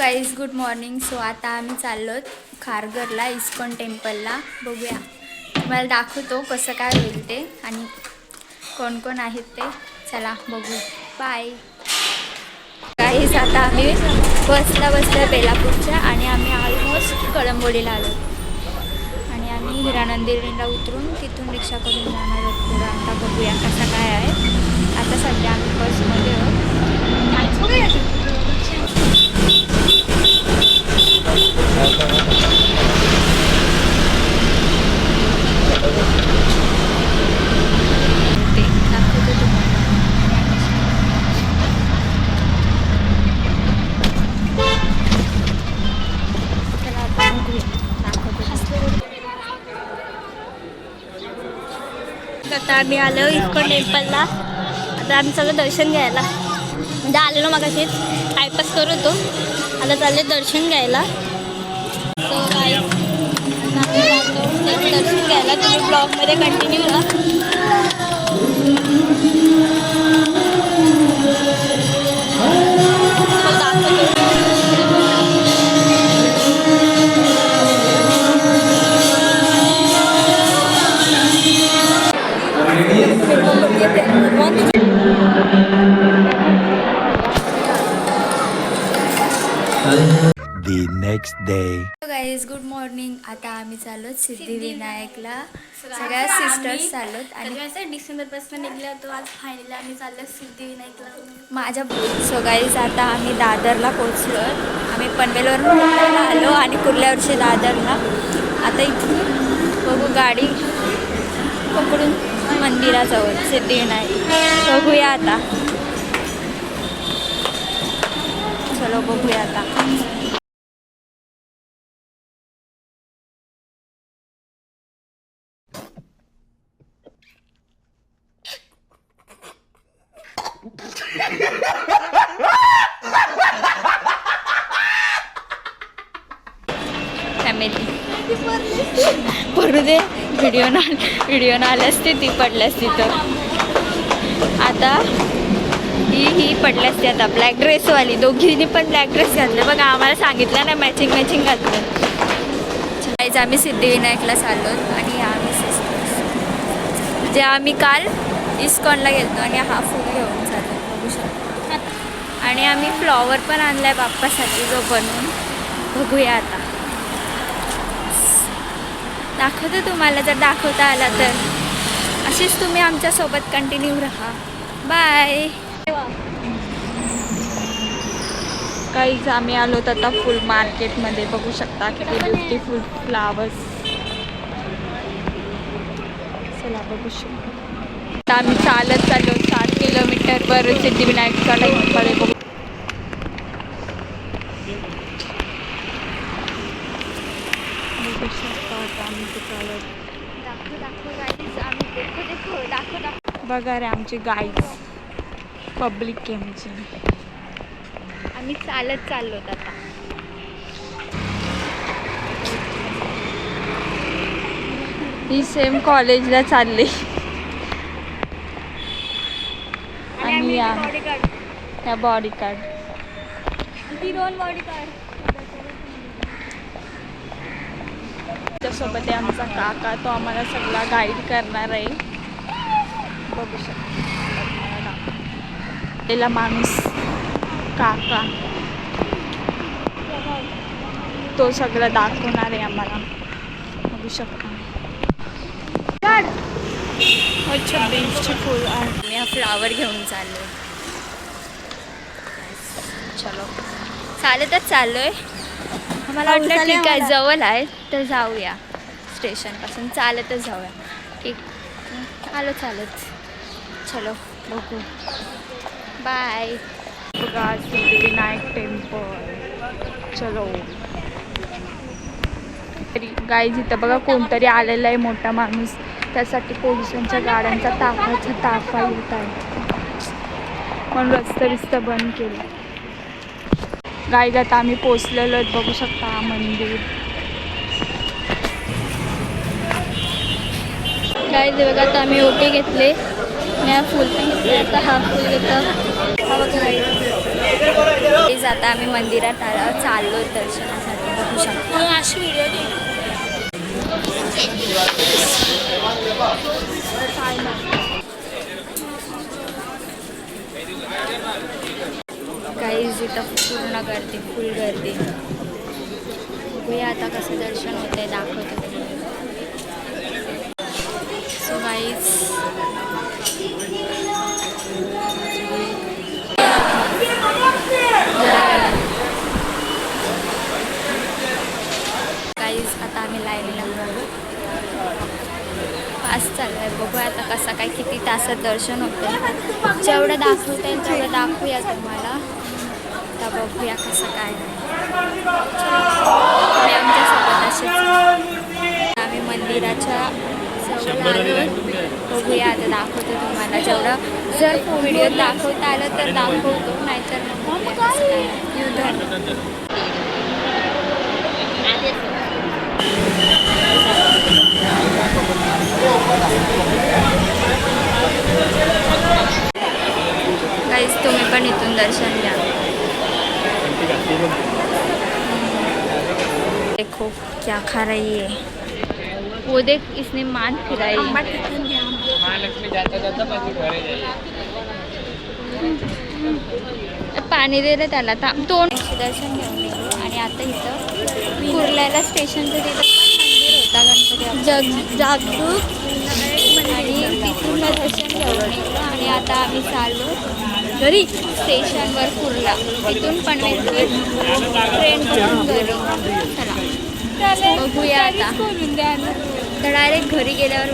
Guys good morning so आता आम्ही चाललो खारघरला इस्कॉन टेम्पलला. बघूया. तुम्हाला दाखवतो कसं काय होईल ते आणि कोण कोण आहेत ते. चला बघू. बाय गाईज आता आम्ही बसला बसल्या बेलापूरच्या आणि आम्ही ऑलमोस्ट कळंबोडीला आलो. आणि आम्ही हिरानंदिनीला उतरून तिथून रिक्षा करून जाणार आहोत पुढं. आता बघूया कसं काय आहे. आता सध्या आम्ही बसमध्ये आहोत. आता आता आम्ही आलो इस्कॉन टेम्पलला आता आम्ही सगळं दर्शन घ्यायला. म्हणजे आलेलो मग असेच टायपास करत होतो आता चालले दर्शन घ्यायला. So guys, आता आम्ही जातो त्याचं दर्शन घ्यायला तुम्ही ब्लॉगमध्ये कंटिन्यू राहा So दाखवतो. the next day. Guys good morning आता आम्ही चाललो सिद्धिविनायकला सगळ्या सिस्टर्स चाललोत आणि आणि डिसेंबरपासून निघले होतो. आज फायनली आम्ही चाललो सिद्धिविनायकला माझ्या सो गाईज आता आम्ही दादरला पोचलो आम्ही पनवेलवरून मुंबईला आलो आणि कुर्ल्या वर्षी दादरला? आता इथून बघू गाडी पकडून मंदिराजवळ सिद्धिविनायक बघूया आता. चलो बघूया आता. फॅमिली दे व्हिडिओ ना व्हिडिओ ना आले असते ती पडल्यास असती तर. आता ही ही पडल्यास असते आता. ब्लॅक ड्रेसवाली दोघींनी पण ब्लॅक ड्रेस घातले. बघा आम्हाला सांगितलं ना मॅचिंग मॅचिंग घातलं. आज आम्ही सिद्धिविनायकला चाललो आणि आम्ही म्हणजे आम्ही काल इस्कॉनला गेलो आणि हा फुल घेऊन चाललो. बघू शकता आणि आम्ही फ्लॉवर पण आणलाय बाप्पासाठी जो बनवून. बघूया आता. दाखवते तुम्हाला जर दाखवता आला तर. अशीच तुम्ही आमच्यासोबत कंटिन्यू राहा. बाय काहीच आम्ही आलो तर आता फुल मार्केटमध्ये बघू शकता किती ब्युटीफुल फ्लावर्स चला बघू शकतो. आता आम्ही चालत चाललो सात किलोमीटरवर सिद्धिविनायकच्या टेम्पलकडे बघू. बघू रे आमची गाईज पब्लिक आहे आमची आम्ही चालत चाललो आता. ही सेम कॉलेजला चालली आणि या त्या बॉडी कार्ड ती दोन बॉडी कार्ड त्याच्यासोबत आहे आमचा काका तो आम्हाला सगळा गाईड करणार आहे. बघू शकतो. त्याला माणूस काका. तो सगळं दाखवणार आहे आम्हाला. बघू शकता. अच्छा बीचचे फुल आणि हा फ्लावर घेऊन चाललो चलो. चालतच चाललोय. आम्हाला पाऊस वाटलं ठीक आहे. जवळ आहे. तर जाऊया. स्टेशनपासून चालतच जाऊया. ठीक. आलो चालत. चलो बघू. बाय बघा सिद्धिविनायक टेम्पल चलो. गाईज इथं बघा कोणतरी आलेला आहे मोठा माणूस. त्यासाठी पोलिसांच्या गाड्यांचा ताफाचा ताफा येत आहे. म्हणून रस्ता बिस्ता बंद केला. गाईज आता आम्ही पोचलेलो आहेत बघू शकता हा मंदिर. काय ते बघा आता आम्ही ओके घेतले. मी हा फुल पण घेतले. आता हा फुल घेतला. जाता आम्ही मंदिरात चाललो दर्शनासाठी. बघू शकतो. काही इथं पूर्ण गर्दी फुल गर्दी. बघूया आता कसं दर्शन होतंय दाखवतो. सो गाईज काहीच आता आम्ही लाईनला पास चालू आहे बघूया आता कसं काय किती तासात दर्शन होतं. जेवढं दाखवता येईल तेवढं दाखवूया तुम्हाला. आता बघूया कसं काय. आमच्यासोबत असेच आम्ही मंदिराच्या बघूया. आता दाखवतो तुम्हाला जेवढं. जर व्हिडिओ दाखवता आलं तर दाखवतो नाहीतर मग बघूया कसं काय युद्ध काहीच तुम्ही पण इथून दर्शन घ्या. देखो क्या खा रही है. वो देख इसने मान फिराई. पाणी दे रे त्याला थांब. तोंड दर्शन घेऊन आणि आता इथं कुर्ल्याला स्टेशनचं तिथं मंदिर होता गणपती जग जागरूक आणि तिथून दर्शन घेऊन निघलो आणि आता आम्ही चाललो घरी स्टेशनवर कुर्ला. तिथून पण ट्रेन करून घरी. चला. बघूया आता. तर डायरेक्ट घरी गेल्यावर